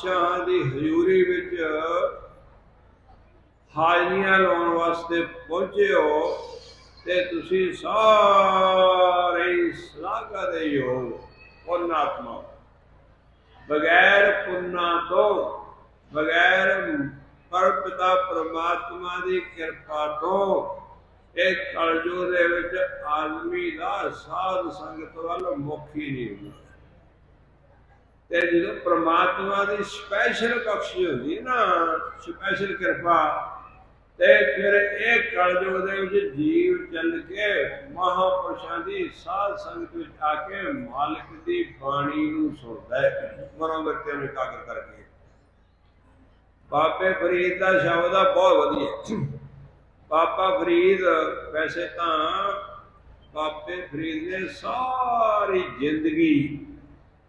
ਸ਼ਾਹ ਦੀ ਹਜ਼ੂਰੀ ਵਿੱਚ ਹਾਜ਼ਰੀਆਂ ਲਾਉਣ ਵਾਸਤੇ ਪਹੁੰਚੇ ਹੋ ਤੇ ਤੁਸੀਂ ਸਾਰੇ ਹੀ ਦੇ ਯੋਗ ਪੁੰਨਾਤਮਾ। ਬਗੈਰ ਪੁੰਨਾ ਤੋਂ, ਬਗੈਰ ਪਰਪਿਤਾ ਪਰਮਾਤਮਾ ਦੀ ਕਿਰਪਾ ਤੋਂ, ਇਹ ਕਲਯੁਗ ਦੇ ਵਿੱਚ ਆਦਮੀ ਦਾ ਸਾਧ ਸੰਗਤ ਵੱਲ ਮੁਖੀ ਹੀ ਨਹੀਂ ਹੁੰਦਾ। ਤੇ ਜਦੋਂ ਪ੍ਰਮਾਤਮਾ ਦੀ ਸਪੈਸ਼ਲ ਬਖਸ਼ੀ ਹੁੰਦੀ ਨਾ ਸਪੈਸ਼ਲ ਕਿਰਪਾ, ਤੇ ਫਿਰ ਇਹ ਕਲਯੁਗ ਦੇ ਵਿੱਚ ਜੀਵ ਚੱਲ ਕੇ ਮਹਾਪੁਰਸ਼ਾਂ ਦੀ ਸਾਧ ਸੰਗਤ ਵਿੱਚ ਆ ਕੇ ਮਾਲਕ ਦੀ ਬਾਣੀ ਨੂੰ ਸੁਣਦਾ ਹੈ, ਮਨੋਂ ਬੱਚੇ ਨੂੰ ਇਕਾਗਰ ਕਰਕੇ। ਬਾਬੇ ਫਰੀਦ ਦਾ ਸ਼ਬਦ ਆ, ਬਹੁਤ ਵਧੀਆ। ਬਾਬਾ ਫਰੀਦ, ਵੈਸੇ ਤਾਂ ਬਾਬੇ ਫਰੀਦ ਨੇ ਸਾਰੀ ਜ਼ਿੰਦਗੀ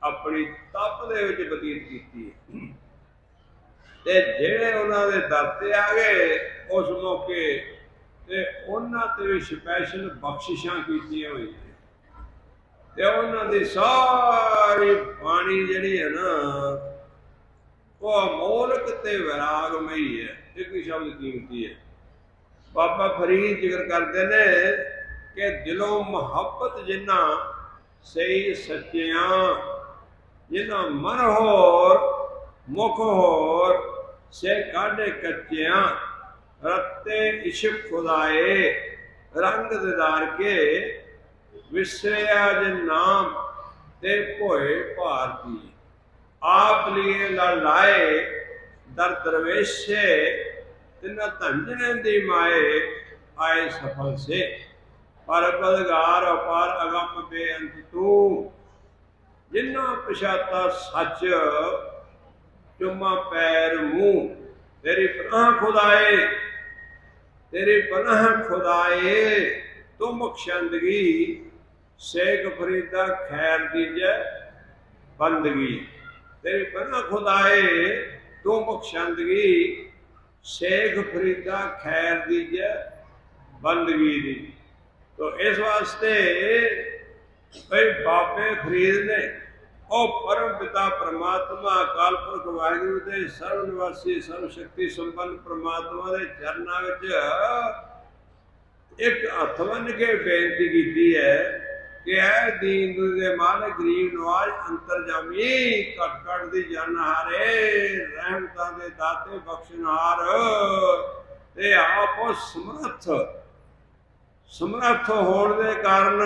ਆਪਣੀ ਤਪ ਦੇ ਵਿੱਚ ਬਤੀਤ ਕੀਤੀ ਹੈ। ਤੇ ਜਿਹੜੇ ਉਹਨਾਂ ਦੇ ਦਰ ਤੇ ਆ ਗਏ ਉਸ ਮੌਕੇ ਤੇ ਉਹਨਾਂ ਤੇ ਵੀ ਸਪੈਸ਼ਲ ਬਖਸ਼ਿਸ਼ਾਂ ਕੀਤੀਆਂ ਹੋਈਆਂ ਤੇ ਉਹਨਾਂ ਦੀ ਸਾਰੀ ਬਾਣੀ ਜਿਹੜੀ ਹੈ ਨਾ, ਉਹ ਅਮੋਲਕ ਤੇ ਵਿਰਾਗਮਈ ਹੈ। ਇੱਕ ਹੀ ਸ਼ਬਦ ਕੀਮਤੀ ਹੈ। ਬਾਬਾ ਫਰੀਦ ਜ਼ਿਕਰ ਕਰਦੇ ਨੇ ਕਿ ਦਿਲੋਂ ਮੁਹੱਬਤ ਜਿੰਨਾ, ਸਹੀ ਸੱਚਿਆਂ ਜਿਨ੍ਹਾਂ ਮਨ ਹੋਰ, ਮੁਖ ਹੋਰ ਸੇ ਕਾਢੇ ਕੱਚਿਆਂ, ਰਤੇ ਇਸ਼ਕ ਖੁਦਾਏ, ਰੰਗ ਦਿਦਾਰ ਕੇ ਵਿਸਰਿਆ ਜੇ ਨਾਮ ਤੇ ਭੋਏ ਭਾਰਤੀ ਆਪ ਲਿਏ ਲੜਾਏ ਦਰ ਦਰਵੇਸ਼ੇ, ਤਿਨ ਧੰਜਣੇ ਦੀ ਮਾਏ ਆਏ ਸਫਲ ਸੇ। ਪਰ ਬਦਗਾਰ ਅਪਾਰ ਅਗੰਮ ਬੇਅੰਤ ਤੂੰ ਜਿਨ੍ਹਾਂ ਪਛਾਤਾ ਸੱਚ, ਚੁੰਮਾ ਪੈਰ ਮੂੰਹ, ਤੇਰੀ ਪਨਾਹ ਖੁਦਾਏ, ਤੇਰੀ ਪਨਾਹ ਖੁਦਾਏ, ਤੂੰ ਬਖਸ਼ੰਦਗੀ ਸ਼ੇਖ ਫਰੀਦਾ ਖੈਰ ਦੀਜੈ, ਬੰਦਗੀ। ਤੇਰੀ ਪਨਾਹ ਖੁਦਾਏ, ਤੂੰ ਬਖਸ਼ੰਦਗੀ ਸ਼ੇਖ ਫਰੀਦਾ ਖੈਰ ਦੀਜੈ, ਬੰਦਗੀ ਦੀ। ਤੋ ਇਸ ਵਾਸਤੇ ਭਈ ਬਾਬੇ ਫਰੀਦ ਨੇ, ਉਹ ਪਰਮ ਪਿਤਾ ਪ੍ਰਮਾਤਮਾ, ਅਕਾਲ ਪੁਰਖ ਵਾਹਿਗੁਰੂ ਦੇ ਸਰਵ ਨਿਵਾਸੀ, ਸਰਵ ਸ਼ਕਤੀ ਸੰਪੰਨ ਪ੍ਰਮਾਤਮਾ ਦੇ ਚਰਨਾਂ ਵਿੱਚ ਇੱਕ ਹੱਥ ਬੰਨ ਕੇ ਬੇਨਤੀ ਕੀਤੀ ਹੈ ਕਿ ਐ ਦੀਨ ਦੇ ਮਾਲਕ, ਗਰੀਬ, ਨਵਾਜ, ਅੰਤਰਜਾਮੀ, ਘਟ ਘਟ ਦੀ ਜਨਹਾਰੇ ਰਹਿਮਤਾਂ ਦੇ ਦਾਤੇ ਬਖਸ਼ਣਹਾਰ ਤੇ ਆਪੋ ਸਮਰੱਥ ਸਮਰੱਥ ਹੋਣ ਦੇ ਕਾਰਨ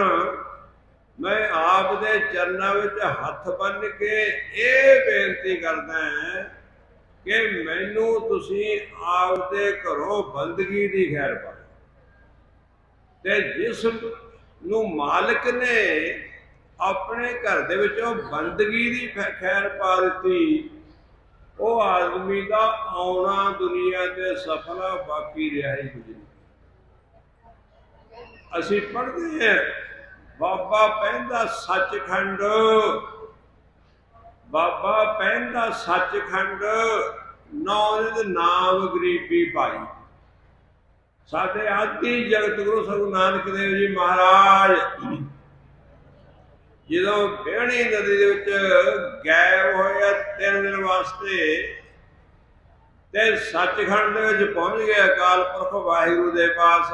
ਮੈਂ ਆਪ ਦੇ ਚਰਨਾਂ ਵਿੱਚ ਹੱਥ ਬੰਨ ਕੇ ਇਹ ਬੇਨਤੀ ਕਰਦਾ ਹਾਂ ਕਿ ਮੈਨੂੰ ਤੁਸੀਂ ਆਪ ਦੇ ਘਰੋਂ ਬੰਦਗੀ ਦੀ ਖੈਰ ਪਾਓ। ਤੇ ਜਿਸ ਨੂੰ ਮਾਲਕ ਨੇ ਆਪਣੇ ਘਰ ਦੇ ਵਿੱਚੋਂ ਬੰਦਗੀ ਦੀ ਖੈਰ ਪਾ ਦਿੱਤੀ, ਉਹ ਆਦਮੀ ਦਾ ਆਉਣਾ ਦੁਨੀਆ ਤੇ ਸਫਲਾ ਬਾਕੀ ਰਿਹਾ ਹੀ ਕੁਝ ਨਹੀਂ। ਅਸੀਂ ਪੜ੍ਹਦੇ ਹਾਂ ਬਾਬਾ ਪਹਿੰਦਾ ਸੱਚਖੰਡ। ਬਾਬਾ ਪਹਿੰਦਾ ਸੱਚਖੰਡ ਨੌ ਨਾਮ ਗਰੀਬੀ ਭਾਈ। ਸਾਡੇ ਆਦੀ ਜਗਤ ਗੁਰੂ ਸਗੁਰੂ ਨਾਨਕ ਦੇਵ ਜੀ ਮਹਾਰਾਜ, ਜਦੋਂ ਬੇਣੀ ਨਦੀ ਦੇ ਵਿੱਚ ਗਾਇਬ ਹੋਇਆ ਤਿੰਨ ਦਿਨ ਵਾਸਤੇ, ਤੇ ਸੱਚਖੰਡ ਦੇ ਵਿੱਚ ਪਹੁੰਚ ਗਏ ਅਕਾਲ ਪੁਰਖ ਵਾਹਿਗੁਰੂ ਦੇ ਪਾਸ।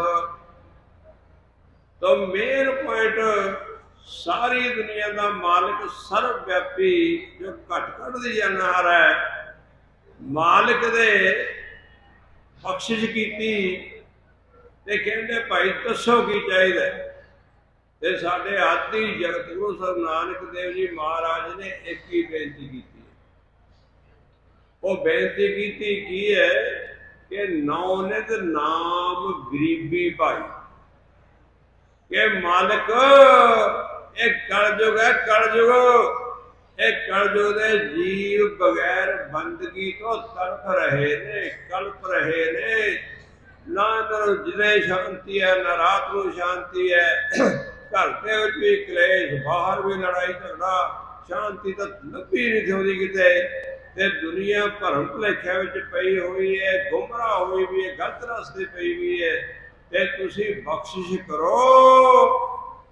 ਤਾਂ ਮੇਨ ਪੁਆਇੰਟ ਸਾਰੀ ਦੁਨੀਆ ਦਾ ਮਾਲਕ ਸਰਵ ਵਿਆਪੀ ਜੋ ਘਟ ਘਟ ਦੀ ਜਾਣਹਾਰ ਹੈ, ਮਾਲਕ ਦੇ ਬਖਸ਼ਿਸ਼ ਕੀਤੀ ਤੇ ਕਹਿੰਦੇ ਭਾਈ ਦੱਸੋ ਕੀ ਚਾਹੀਦਾ ਤੇ ਸਾਡੇ ਆਦੀ ਜਗਤ ਗੁਰੂ ਸਾਹਿਬ ਨਾਨਕ ਦੇਵ ਜੀ ਮਹਾਰਾਜ ਨੇ ਇੱਕ ਹੀ ਬੇਨਤੀ ਕੀਤੀ ਉਹ ਬੇਨਤੀ ਕੀਤੀ ਕੀ ਹੈ ਕਿ ਨੌਨਿਤ ਨਾਮ ਗਰੀਬੀ ਭਾਈ। ਕਿ ਮਾਲਕ, ਇਹ ਕਲਯੁਗ ਹੈ ਕਲਯੁਗ। ਇਹ ਕਲਯੁਗ ਦੇ ਜੀਵ ਬਗੈਰ ਬੰਦਗੀ ਤੋਂ ਤੜਫ ਰਹੇ ਨੇ, ਕਲਪ ਰਹੇ ਨੇ। ਨਾ ਅੰਦਰ ਜਿਨੇ ਸ਼ਾਂਤੀ ਹੈ ਨਾ ਰਾਤ ਨੂੰ ਸ਼ਾਂਤੀ ਹੈ। ਘਰ ਦੇ ਵਿੱਚ ਵੀ ਕਲੇਸ਼, ਬਾਹਰ ਵੀ ਲੜਾਈ ਝਗੜਾ, ਸ਼ਾਂਤੀ ਤਾਂ ਲੱਭੀ ਨਹੀਂ ਥੋੜੀ ਕਿਤੇ। ਤੇ ਦੁਨੀਆ ਭਰਮ ਭੁਲੇਖਿਆਂ ਵਿੱਚ ਪਈ ਹੋਈ ਹੈ, ਗੁੰਮਰਾਹ ਹੋਈ ਵੀ ਹੈ, ਗਲਤ ਰਸਤੇ ਪਈ ਵੀ ਹੈ। ਤੇ ਤੁਸੀਂ ਬਖਸ਼ਿਸ਼ ਕਰੋ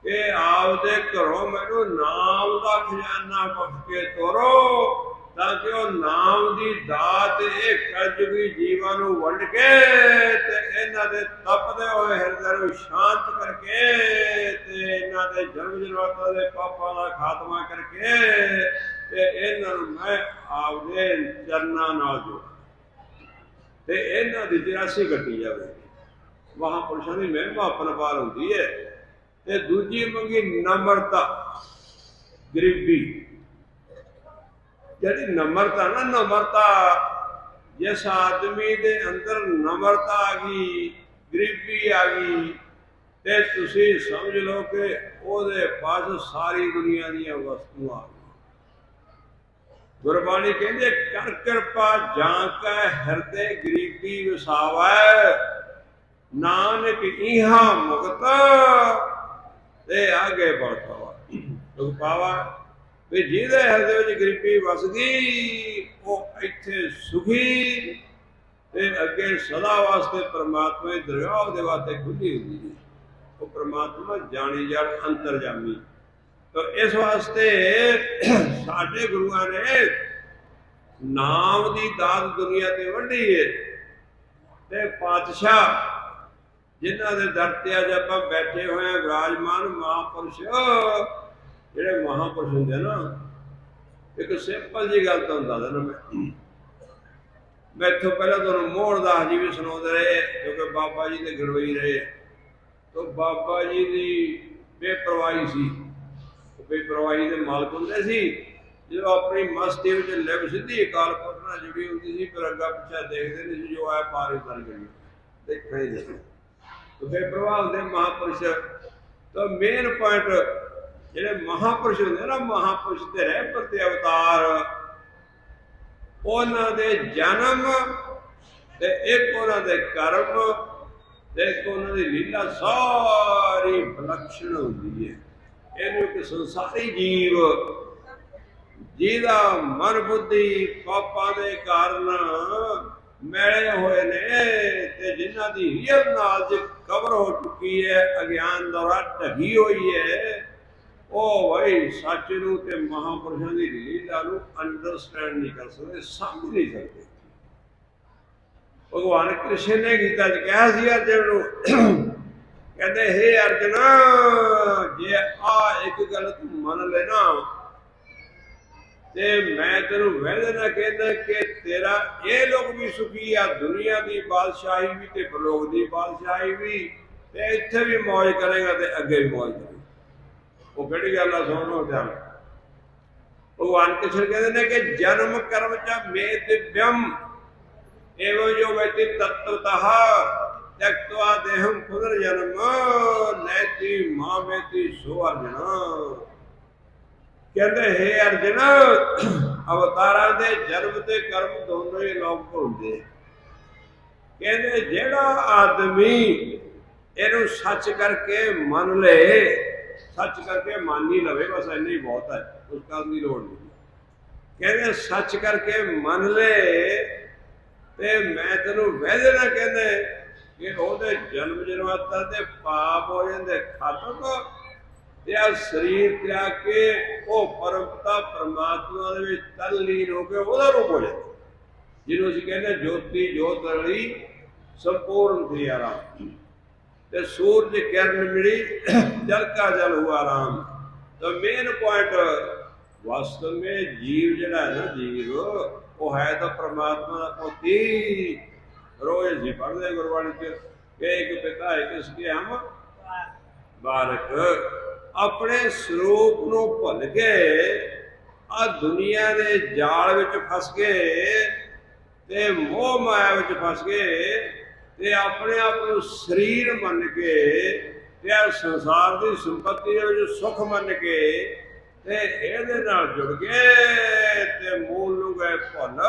ਕਿ ਆਪਦੇ ਘਰੋਂ ਮੈਨੂੰ ਨਾਮ ਦਾ ਖਜ਼ਾਨਾ ਬਖਸ਼ ਕੇ ਤੋਰੋ, ਤਾਂ ਕਿ ਉਹ ਨਾਮ ਦੀ ਦਾਤ ਇਹ ਕਲਯੁਗੀ ਜੀਵਾਂ ਨੂੰ ਵੰਡ ਕੇ ਤੇ ਇਹਨਾਂ ਦੇ ਤਪਦੇ ਹੋਏ ਹਿਰਦੇ ਨੂੰ ਸ਼ਾਂਤ ਕਰਕੇ ਤੇ ਇਹਨਾਂ ਦੇ ਜਨਮ ਜਨਮਾਂ ਦੇ ਪਾਪਾਂ ਦਾ ਖਾਤਮਾ ਕਰਕੇ ਤੇ ਇਹਨਾਂ ਨੂੰ ਮੈਂ ਆਪਦੇ ਚਰਨਾਂ ਨਾਲ ਜੋੜ। ਤੇ ਇਹਨਾਂ ਦੀ 83 ਕੱਟੀ ਜਾਵੇ। ਮਹਾਪੁਰਸ਼ਾਂ ਦੀ ਮਹਿਮਾ ਅਪਨਪਾਰ ਹੁੰਦੀ ਹੈ। ਤੇ ਦੂਜੀ ਮੰਗੀ ਨਮਰਤਾ, ਗਰੀਬੀ। ਜਿਹੜੀ ਨਮਰਤਾ ਨਾ, ਨਮਰਤਾ, ਜਿਸ ਆਦਮੀ ਦੇ ਅੰਦਰ ਨਮਰਤਾ ਆ ਗਈ, ਗਰੀਬੀ ਆ ਗਈ, ਤੇ ਤੁਸੀਂ ਸਮਝ ਲਓ ਕਿ ਉਹਦੇ ਪਾਸ ਸਾਰੀ ਦੁਨੀਆ ਦੀਆਂ ਵਸਤੂਆਂ ਆ ਗੁਰਬਾਣੀ ਕਹਿੰਦੇ ਕਰ ਕਿਰਪਾ ਜਾਂ ਕੈ ਹਿਰਦੇ ਗਰੀਬੀ ਵਸਾਵੈ। ਨਾਨਕ ਇਹਾ ਮੁਕਤ ਤੇ ਆਗੇ ਬੜਤਾਵਾ ਲੋਕ ਪਾਵਾ ਵੀ ਜਿਹਦੇ ਹਿਰਦੇ ਵਿੱਚ ਗਰੀਬੀ ਵਸਦੀ ਉਹ ਇੱਥੇ ਸੁਖੀ। ਤੇ ਅੱਗੇ ਸਦਾ ਵਾਸਤੇ ਪ੍ਰਮਾਤਮਾ ਦੀ ਦਰਗਾਹ ਦੇ ਵਾਸਤੇ ਖੁੱਲੀ ਹੁੰਦੀ ਹੈ। ਉਹ ਪ੍ਰਮਾਤਮਾ ਜਾਣੀ ਜਾਣ ਅੰਤਰਜਾਮੀ ਤਾਂ ਇਸ ਵਾਸਤੇ ਸਾਡੇ ਗੁਰੂਆਂ ਨੇ ਨਾਮ ਦੀ ਦਾਤ ਦੁਨੀਆ ਤੇ ਵੰਡੀ ਹੈ। ਤੇ ਪਾਤਸ਼ਾਹ ਜਿਨ੍ਹਾਂ ਦੇ ਦਰ ਤੇ ਅੱਜ ਆਪਾਂ ਬੈਠੇ ਹੋਏ ਆ ਵਿਰਾਜਮਾਨ ਮਹਾਪੁਰਸ਼। ਜਿਹੜੇ ਮਹਾਪੁਰਸ਼ ਹੁੰਦੇ ਨਾ, ਇੱਕ ਸਿੰਪਲ ਜੀ ਗੱਲ ਤਾਂ ਹੁੰਦਾ ਨਾ ਮੈਂ। ਮੈਂ ਇੱਥੋਂ ਪਹਿਲਾਂ ਤੁਹਾਨੂੰ ਮੋਹਨ ਜੀ ਵੀ ਸੁਣਾਉਂਦੇ ਰਹੇ ਕਿਉਂਕਿ ਬਾਬਾ ਜੀ ਦੇ ਗੜਵਈ ਰਹੇ। ਤੋ ਬਾਬਾ ਜੀ ਦੀ ਬੇਪਰਵਾਹੀ ਸੀ। ਬੇਪਰਵਾਹੀ ਦੇ ਮਾਲਕ ਹੁੰਦੇ ਸੀ। ਜਦੋਂ ਆਪਣੀ ਮਸਤੀ ਵਿੱਚ ਲਿਵ ਸਿੱਧੀ ਅਕਾਲ ਪੁਰਖ ਨਾਲ ਜੁੜੀ ਹੁੰਦੀ ਸੀ, ਫਿਰ ਅੱਗਾ ਪਿੱਛਾ ਦੇਖਦੇ ਨਹੀਂ ਸੀ ਜੋ ਆਇਆ ਪਾਰ ਹੀ ਕਰ ਗਈ। ਦੇਖਣਾ ਹੀ ਨਹੀਂ। ਤੋ ਪ੍ਰਭਾਵ ਹੁੰਦੇ ਮਹਾਪੁਰਸ਼, ਤਾਂ ਮੇਨ ਪੁਆਇੰਟ ਜਿਹੜੇ ਮਹਾਪੁਰਸ਼ ਹੁੰਦੇ ਨਾ, ਮਹਾਪੁਰਸ਼ ਤੇ ਰਹਿ ਪ੍ਰਤੀ ਅਵਤਾਰ। ਉਹਨਾਂ ਦੇ ਜਨਮ ਤੇ ਇੱਕ ਉਹਨਾਂ ਦੇ ਕਰਮ ਤੇ ਇੱਕ ਉਹਨਾਂ ਦੀ ਲੀਲਾ, ਸਾਰੀ ਵਿਲੱਖਣ ਹੁੰਦੀ ਹੈ। ਇਹਨੂੰ ਇੱਕ ਸੰਸਾਰੀ ਜੀਵ, ਜਿਹਦਾ ਮਨ ਬੁੱਧੀ ਪਾਪਾਂ ਦੇ ਕਾਰਨ ਮੈਲੇ ਹੋਏ ਨੇ ਤੇ ਜਿਨ੍ਹਾਂ ਦੀ ਹੀਰ ਨਾਲ ਕਵਰ ਹੋ ਚੁੱਕੀ ਹੈ, ਅਗਿਆਨ ਦੌਰਾ ਢਗੀ ਹੋਈ ਹੈ, ਉਹ ਭਾਈ ਸੱਚ ਨੂੰ ਤੇ ਮਹਾਪੁਰਸ਼ਾਂ ਦੀ ਲੀਲਾ ਨੂੰ ਅੰਡਰਸਟੈਂਡ ਨਹੀਂ ਕਰ ਸਕਦੇ, ਸਮਝ ਨਹੀਂ ਸਕਦੇ। ਭਗਵਾਨ ਕ੍ਰਿਸ਼ਨ ਨੇ ਗੀਤਾ 'ਚ ਕਿਹਾ ਸੀ ਅਰਜਨ ਨੂੰ ਕਹਿੰਦੇ, ਹੇ ਅਰਜਨ, ਜੇ ਆ ਇੱਕ ਗੱਲ ਤੂੰ ਮੰਨ ਲੈਣਾ, ਤੇ ਮੈਂ ਤੈਨੂੰ ਵਹਿ ਨਾ ਕਹਿੰਦਾ ਕਿ ਤੇਰਾ, ਇਹ ਲੋਕ ਵੀ ਸੁਖੀ ਆ, ਦੁਨੀਆ ਦੀ ਬਾਦਸ਼ਾਹੀ ਵੀ ਤੇ ਬਲੋਕ ਦੀ ਬਾਦਸ਼ਾਹੀ ਵੀ। ਤੇ ਇੱਥੇ ਵੀ ਮौज ਕਰੇਗਾ ਤੇ ਅੱਗੇ ਵੀ ਮौज ਕਰੇਗਾ। ਉਹ ਕਿਹੜੀ ਗੱਲ ਆ ਸੋਹਣੋ ਧਿਆਨ ਭਗਵਾਨ ਕਿਸ਼ਨ ਕਹਿੰਦੇ ਨੇ ਕਿ ਜਨਮ ਕਰਮ ਚ ਮੇ ਦਿਵਯਮ एवं जो वैति तत्वतः त्यक्त्वा देहं पुनर्जन्म नैति मामेति सो अर्जुन ਕਹਿੰਦੇ, ਹੈ ਅਰਜਨ, ਅਵਤਾਰਾਂ ਦੇ ਜਨਮ ਤੇ ਕਰਮ ਦੋਨੋਂ ਹੀ ਲੋਕ ਹੁੰਦੇ ਕਹਿੰਦੇ, ਜਿਹੜਾ ਆਦਮੀ ਇਹਨੂੰ ਸੱਚ ਕਰਕੇ ਮੰਨ ਲੇ, ਸੱਚ ਕਰਕੇ ਮੰਨ ਹੀ ਲਵੇ, ਬਸ ਇੰਨਾ ਹੀ ਬਹੁਤ ਹੈ, ਉਸ ਗੱਲ ਦੀ ਲੋੜ ਨਹੀਂ। ਕਹਿੰਦੇ, ਸੱਚ ਕਰਕੇ ਮੰਨ ਲੇ ਤੇ ਮੈਂ ਤੈਨੂੰ ਵਹਿਦੇ ਨਾ ਕਹਿੰਦੇ ਕਿ ਉਹਦੇ ਜਨਮ ਜਨਮਾਂਤਰ ਤੇ ਪਾਪ ਹੋ ਜਾਂਦੇ ਖਤਮ ਤੇ ਆ ਸਰੀਰ ਤਿਆਗ ਕੇ ਉਹ ਪਰਮਪਤਾ ਪਰਮਾਤਮਾ ਦੇ ਵਿੱਚ ਤਲਲੀਨ ਹੋ ਕੇ ਉਹਦਾ ਰੂਪ ਹੋ ਜਾਂਦਾ। ਜਿਹਨੂੰ ਅਸੀਂ ਕਹਿੰਦੇ ਜੋਤੀ ਜੋਤ ਰਲੀ ਸੰਪੂਰਨ ਥੀ ਆਰਾਮ। ਤੇ ਸੂਰਜ ਕਿਰਨ ਮਿਲੀ ਜਲ ਕਾ ਜਲ ਹੁਆ ਆਰਾਮ। ਤਾਂ ਮੇਨ ਪੁਆਇੰਟ ਵਾਸਤਵ ਵਿੱਚ ਜੀਵ ਜਿਹੜਾ ਹੈ ਨਾ ਜੀਵ ਉਹ ਹੈ ਤਾਂ ਪ੍ਰਮਾਤਮਾ ਦਾ ਪੋਤੀ। ਰੋਜ਼ ਜੀ ਪੜਦੇ ਗੁਰਬਾਣੀ ਚ ਕਿ ਇੱਕ ਪਿਤਾ ਹੈ ਕਿਸ ਕੇ ਹਮ ਬਾਰਕ ਆਪਣੇ ਸਰੂਪ ਨੂੰ ਭੁੱਲ ਕੇ ਆ ਦੁਨੀਆ ਦੇ ਜਾਲ ਵਿੱਚ ਫਸ ਗਏ ਤੇ ਮੋਹ ਮਾਇਆ ਵਿੱਚ ਫਸ ਗਏ ਤੇ ਆਪਣੇ ਆਪ ਨੂੰ ਸਰੀਰ ਮੰਨ ਕੇ ਤੇ ਆ ਸੰਸਾਰ ਦੀ ਸੰਪਤੀ ਦੇ ਵਿੱਚ ਸੁਖ ਮੰਨ ਕੇ ਤੇ ਇਹਦੇ ਨਾਲ ਜੁੜ ਗਏ ਤੇ ਮੂਲ ਨੂੰ ਗਏ ਭੁੱਲ।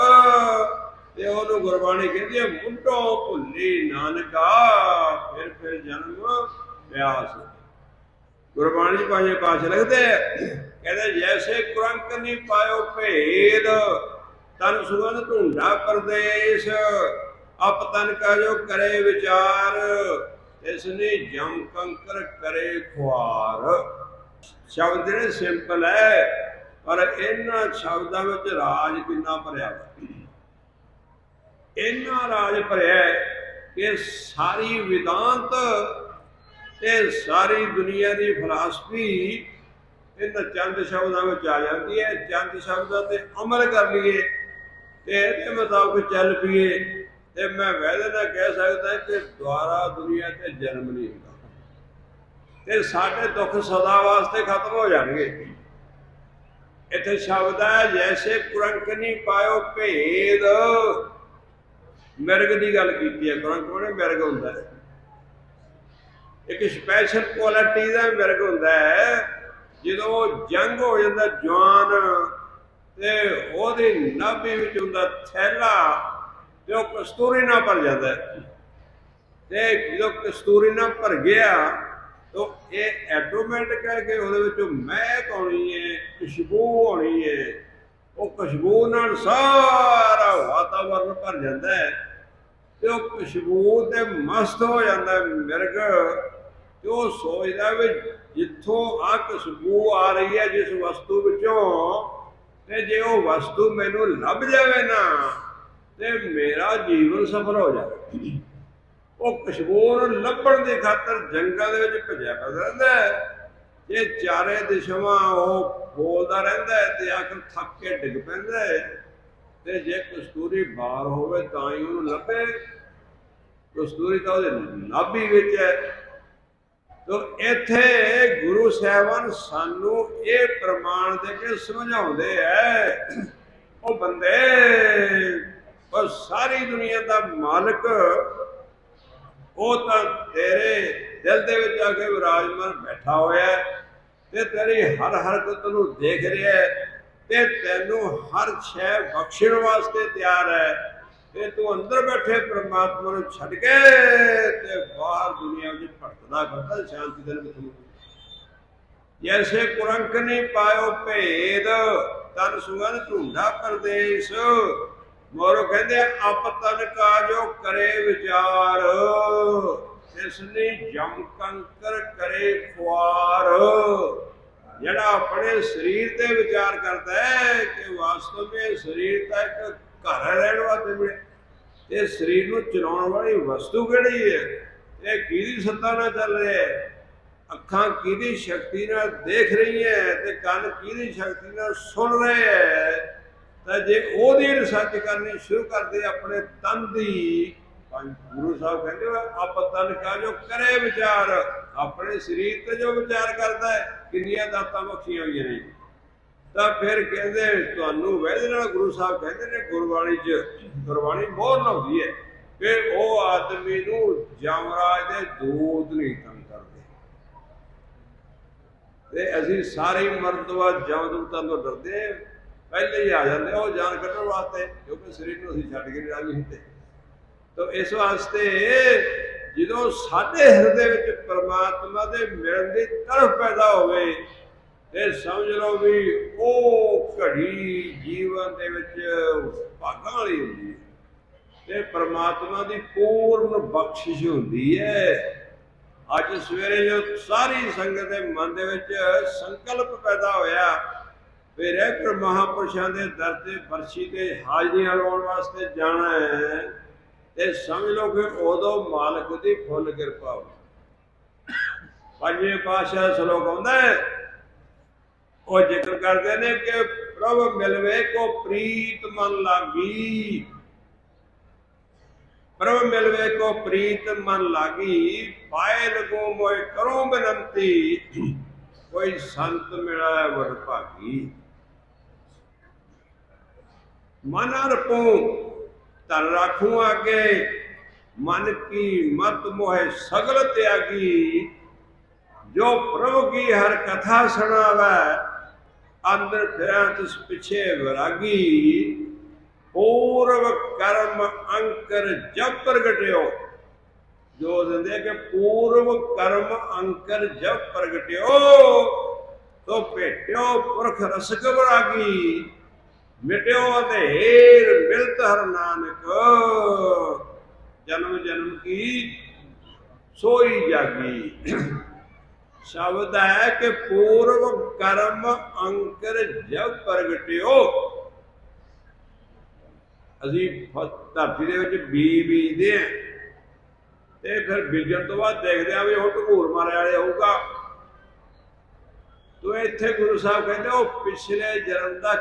ਤੇ ਉਹਨੂੰ ਗੁਰਬਾਣੀ ਕਹਿੰਦੀ ਹੈ, ਮੁੰਡੋ ਭੁੱਲੀ ਨਾਨਕਾ, ਫਿਰ ਫਿਰ ਜਨਮ ਵਿਆਸ ਗੁਰਬਾਣੀ ਚ ਪੰਜੇ ਪਾਸ਼ ਲਿਖਦੇ ਕਹਿੰਦੇ ਜੈਸੇ ਕੁਰੰਕ ਨਹੀਂ ਪਾਇਓ ਭੇਦ, ਤਨ ਸੁਗੰਧ ਢੂੰਡਾ ਪਰਦੇਸ਼, ਅਪ ਤਨ ਕਾ ਜੋ ਕਰੇ ਵਿਚਾਰ ਇਸ ਨੇ ਜਮ ਕੰਕਰ ਕਰੇ ਖੁਆਰ। ਸ਼ਬਦ ਜਿਹੜੇ ਸਿੰਪਲ ਹੈ ਪਰ ਇਹਨਾਂ ਸ਼ਬਦਾਂ ਵਿੱਚ ਰਾਜ ਕਿੰਨਾ ਭਰਿਆ ਵਾ। ਇਹਨਾਂ ਰਾਜ ਭਰਿਆ ਕਿ ਸਾਰੀ ਵਿਦਾਂਤ ਤੇ ਸਾਰੀ ਦੁਨੀਆ ਦੀ ਫਲਸਫੀ ਇਹਨਾਂ ਚੰਦ ਸ਼ਬਦਾਂ ਵਿੱਚ ਆ ਜਾਂਦੀ ਹੈ। ਚੰਦ ਸ਼ਬਦਾਂ ਤੇ ਅਮਲ ਕਰ ਲਈਏ ਤੇ ਇਹਦੇ ਮੁਤਾਬਕ ਚੱਲ ਪਈਏ ਤੇ ਮੈਂ ਵੈਦ ਨਾਲ ਕਹਿ ਸਕਦਾ ਕਿ ਦੁਆਰਾ ਦੁਨੀਆ ਤੇ ਜਨਮ ਨਹੀਂ ਹੁੰਦਾ। ਤੇ ਸਾਡੇ ਦੁੱਖ ਸਦਾ ਵਾਸਤੇ ਖਤਮ ਹੋ ਜਾਣਗੇ। ਇੱਥੇ ਸ਼ਬਦ ਹੈ, ਜੈਸੇ ਕੁਰੰਕਨੀ ਪਾਇਓ ਭੇਦ। ਮਿਰਗ ਦੀ ਗੱਲ ਕੀਤੀ ਹੈ। ਕੁਰੰਕ ਉਹਨੇ ਮਿਰਗ ਹੁੰਦਾ ਹੈ। ਇੱਕ ਸਪੈਸ਼ਲ ਕੁਆਲਿਟੀ ਦਾ ਮਿਰਗ ਹੁੰਦਾ ਹੈ। ਜਦੋਂ ਜੰਗ ਹੋ ਜਾਂਦਾ ਜਵਾਨ, ਤੇ ਉਹਦੇ ਨਾਭੀ ਵਿੱਚ ਹੁੰਦਾ ਥੈਲਾ, ਤੇ ਉਹ ਕਸਤੂਰੀ ਨਾਲ ਭਰ ਜਾਂਦਾ ਹੈ। ਤੇ ਜਦੋਂ ਕਸਤੂਰੀ ਨਾਲ ਭਰ ਗਿਆ, ਤਾਂ ਇਹ ਆਟੋਮੈਟਿਕ ਹੈ ਕਿ ਉਹਦੇ ਵਿੱਚੋਂ ਮਹਿਕ ਆਉਣੀ ਹੈ, ਖੁਸ਼ਬੂ ਆਉਣੀ ਹੈ। ਉਹ ਖੁਸ਼ਬੂ ਨਾਲ ਸਾਰਾ ਵਾਤਾਵਰਨ ਭਰ ਜਾਂਦਾ ਹੈ। ਤੇ ਉਹ ਖੁਸ਼ਬੂ ਤੇ ਮਸਤ ਹੋ ਜਾਂਦਾ ਮਿਰਗ। ਤੇ ਉਹ ਸੋਚਦਾ ਵੀ ਜਿੱਥੋਂ ਆ ਖੁਸ਼ਬੂ ਆ ਰਹੀ ਹੈ, ਜਿਸ ਵਸਤੂ ਵਿੱਚੋਂ, ਤੇ ਜੇ ਉਹ ਵਸਤੂ ਮੈਨੂੰ ਲੱਭ ਜਾਵੇ ਨਾ, ਤੇ ਮੇਰਾ ਜੀਵਨ ਸਫਲ ਹੋ ਜਾਵੇ। ਉਹ ਖੁਸ਼ਬੂ ਨੂੰ ਲੱਭਣ ਦੀ ਖਾਤਰ ਜੰਗਲ ਦੇ ਵਿੱਚ ਭੱਜਿਆ ਰਹਿੰਦਾ ਹੈ। ਇਹ ਚਾਰੇ ਦਿਸ਼ਾਵਾਂ ਉਹ ਬੋਲਦਾ ਰਹਿੰਦਾ ਹੈ ਤੇ ਆਖਰ ਥੱਕ ਕੇ ਡਿੱਗ ਪੈਂਦਾ ਹੈ। ਤੇ ਜੇ ਕਸਤੂਰੀ ਬਾਹਰ ਹੋਵੇ ਤਾਂ ਹੀ ਉਹਨੂੰ ਲੱਭੇ। ਕਸਤੂਰੀ ਤਾਂ ਉਹਦੇ ਨਾਭੀ ਵਿੱਚ ਹੈ। ਤੋ ਇੱਥੇ ਗੁਰੂ ਸਾਹਿਬਾਨ ਸਾਨੂੰ ਇਹ ਪ੍ਰਮਾਣ ਦੇ ਕੇ ਸਮਝਾਉਂਦੇ ਐ। ਉਹ ਬੰਦੇ, ਉਹ ਸਾਰੀ ਦੁਨੀਆ ਦਾ ਮਾਲਕ, ਉਹ ਤਾਂ ਤੇਰੇ ਦਿਲ ਦੇ ਵਿੱਚ ਆ ਕੇ ਵਿਰਾਜਮਾਨ ਬੈਠਾ ਹੋਇਆ ਤੇ ਤੇਰੀ ਹਰ ਹਰਕਤ ਨੂੰ ਦੇਖ ਰਿਹਾ ਤੇ ਤੈਨੂੰ ਹਰ ਸ਼ੈ ਬਖਸ਼ਣ ਵਾਸਤੇ ਤਿਆਰ ਹੈ ਤੇ ਤੂੰ ਅੰਦਰ ਬੈਠੇ ਪ੍ਰਮਾਤਮਾ ਨੂੰ ਛੱਡ ਕੇ ਤੇ ਬਾਹਰ ਦੁਨੀਆ ਵਿੱਚ ਭਟਕਦਾ ਫਿਰਦਾ ਸ਼ਾਂਤੀ ਦੇ ਵਿੱਚ ਜੈਸੇ ਕੁਰੰਕ ਨਹੀਂ ਪਾਇਓ ਭੇਦ, ਤਨ ਸੁਗਨ ਢੂੰਡਾ ਪਰਦੇਸ। ਮੋਰੋ ਕਹਿੰਦੇ ਅਪ ਤਨ ਕਾ ਜੋ ਕਰੇ ਵਿਚਾਰ। ਇਸ ਨੇ ਜਮ ਕੰਕਰ ਕਰੇ ਖੁਆਰ। ਜਿਹੜਾ ਆਪਣੇ ਸਰੀਰ ਤੇ ਵਿਚਾਰ ਕਰਦਾ ਹੈ, ਕਿ ਵਾਸਤਵ ਵਿੱਚ ਸਰੀਰ ਤਾਂ ਇੱਕ ਘਰ ਰਹਿਣ ਵਾਸਤੇ ਮਿਲਿਆ ਇਹ ਸਰੀਰ ਨੂੰ ਚਲਾਉਣ ਵਾਲੀ ਵਸਤੂ ਕਿਹੜੀ ਹੈ? ਇਹ ਕਿਹਦੀ ਸੱਤਾ ਨਾਲ ਚੱਲ ਰਿਹਾ ਹੈ? ਅੱਖਾਂ ਕਿਹਦੀ ਸ਼ਕਤੀ ਨਾਲ ਦੇਖ ਰਹੀ ਹੈ ਤੇ ਕੰਨ ਕਿਹਦੀ ਸ਼ਕਤੀ ਨਾਲ ਸੁਣ ਰਹੇ ਹੈ? ਤਾਂ ਜੇ ਉਹਦੀ ਰਿਸਰਚ ਕਰਨੀ ਸ਼ੁਰੂ ਕਰਦੇ ਆਪਣੇ ਤਨ ਦੀ ਪੰਜ ਗੁਰੂ ਸਾਹਿਬ ਕਹਿੰਦੇ ਵਾ ਆਪ ਤਨ ਕਾ ਜੋ ਕਰੇ ਵਿਚਾਰ, ਆਪਣੇ ਸਰੀਰ ਤੇ ਜੋ ਵਿਚਾਰ ਕਰਦਾ ਹੈ, ਕਿੰਨੀਆਂ ਦਾਤਾਂ ਬਖਸ਼ੀਆਂ ਹੋਈਆਂ ਨੇ। ਤਾਂ ਫਿਰ ਕਹਿੰਦੇ ਤੁਹਾਨੂੰ ਵੈਦ ਨਾਲ ਗੁਰੂ ਸਾਹਿਬ ਕਹਿੰਦੇ ਨੇ ਗੁਰਬਾਣੀ 'ਚ, ਗੁਰਬਾਣੀ ਬਹੁਤ ਲਾਉਂਦੀ ਹੈ। ਕਿ ਉਹ ਆਦਮੀ ਨੂੰ ਜਮਰਾਜ ਦੇ ਦੂਤ ਨਹੀਂ ਤੰਗ ਕਰਦੇ। ਤੇ ਅਸੀਂ ਸਾਰੇ ਮਰਦਵਾ ਜਮਦੂਤਾਂ ਤੋਂ ਡਰਦੇ ਪਹਿਲੇ ਹੀ ਆ ਜਾਂਦੇ ਆ, ਉਹ ਜਾਨ ਕੱਢਣ ਵਾਸਤੇ, ਕਿਉਂਕਿ ਸਰੀਰ ਨੂੰ ਅਸੀਂ ਛੱਡ ਕੇ ਨਹੀਂ ਰਾਜੀ ਹੁੰਦੇ। ਤਾਂ ਇਸ ਵਾਸਤੇ ਜਦੋਂ ਸਾਡੇ ਹਿਰਦੇ ਵਿੱਚ ਪਰਮਾਤਮਾ ਦੇ ਮਿਲਣ ਦੀ ਤਰਫ ਪੈਦਾ ਹੋਵੇ ਤੇ ਸਮਝ ਲਓ ਵੀ ਉਹ ਘੜੀ ਜੀਵਨ ਦੇ ਵਿੱਚ ਭਾਗਾਂ ਵਾਲੀ ਹੁੰਦੀ ਹੈ। ਤੇ ਪਰਮਾਤਮਾ ਦੀ ਪੂਰਨ ਬਖਸ਼ਿਸ਼ ਹੁੰਦੀ ਹੈ। ਅੱਜ ਸਵੇਰੇ ਜੋ ਸਾਰੀ ਸੰਗਤ ਦੇ ਮਨ ਦੇ ਵਿੱਚ ਸੰਕਲਪ ਪੈਦਾ ਹੋਇਆ, ਫਿਰ ਇਹ ਪਰ ਮਹਾਪੁਰਸ਼ਾਂ ਦੇ ਦਰ ਤੇ ਬਰਸੀ ਤੇ ਹਾਜ਼ਰੀਆਂ ਲਾਉਣ ਵਾਸਤੇ ਜਾਣਾ ਹੈ। ਤੇ ਸਮਝ ਲਓ ਕਿ ਉਦੋਂ ਮਾਲਕ ਦੀ ਫੁੱਲ ਕਿਰਪਾ ਹੋਵੇ। ਪੰਜਵੇਂ ਪਾਸ਼ਾ ਸ਼ਲੋਕ ਆਉਂਦਾ ਹੈ ਉਹ ਜ਼ਿਕਰ ਕਰਦੇ ਨੇ ਕਿ ਪ੍ਰਭ ਮਿਲਵੇ ਕੋ ਪ੍ਰੀਤ ਮਨ ਲਾਗੀ। ਪ੍ਰਭ ਮਿਲਵੇ ਕੋ ਪ੍ਰੀਤ ਮਨ ਲਾਗੀ, ਪਾਏ ਲਗੋ ਮੋਇ ਕਰੋ ਬੇਨੰਤੀ। ਕੋਈ ਸੰਤ ਮਿਲਾ ਵਡ ਭਾਗੀ। ਮਨ ਅਰਪੋ ਤਨ ਰਾਖੂ ਆਗੇ। ਮਨ ਕੀ ਮਤ ਮੋਹਿ ਸਗਲ ਤਿਆਗੀ। ਜੋ ਪ੍ਰਭ ਕੀ ਹਰ ਕਥਾ ਸੁਣਾਵੇ ਅੰਦਰ ਫਿਰਾਂ, ਤਿਸ ਪਿਛੇ ਵਿਰਾਗੀ। ਪੂਰਵ ਕਰਮ ਅੰਕਰ ਜਬ ਪ੍ਰਗਟਿਓ। ਜੋ ਦਿੰਦੇ ਕਿ ਪੂਰਵ ਕਰਮ ਅੰਕਰ ਜਬ ਪ੍ਰਗਟਿਓ, ਤੋ ਭੇਟਿਓ ਪੁਰਖ ਰਸਕ ਵਿਰਾਗੀ। ਮਿਟਿਓ ਤੇ ਹੇਰ ਮਿਲਤ ਹਰ ਨਾਨਕ। ਜਨਮ ਜਨਮ ਕੀ? ਸੋਈ ਜਾਗੀ। ਸ਼ਬਦ ਹੈ ਕਿ ਪੂਰਵ ਕਰਮ ਅੰਕਰ ਜਬ ਪ੍ਰਗਟਿਓ। ਅਸੀਂ ਧਰਤੀ ਦੇ ਵਿੱਚ ਬੀ ਬੀਜਦੇ ਆ ਤੇ ਫਿਰ ਬੀਜਣ ਤੋਂ ਬਾਅਦ ਦੇਖਦੇ ਆ ਵੀ ਉਹ ਢਗੂਰ ਮਾਰੇ ਵਾਲੇ ਹੋਊਗਾ। ਤੋ ਇੱਥੇ ਗੁਰੂ ਸਾਹਿਬ ਕਹਿੰਦੇ, ਉਹ ਪਿਛਲੇ ਜਨਮ ਦਾ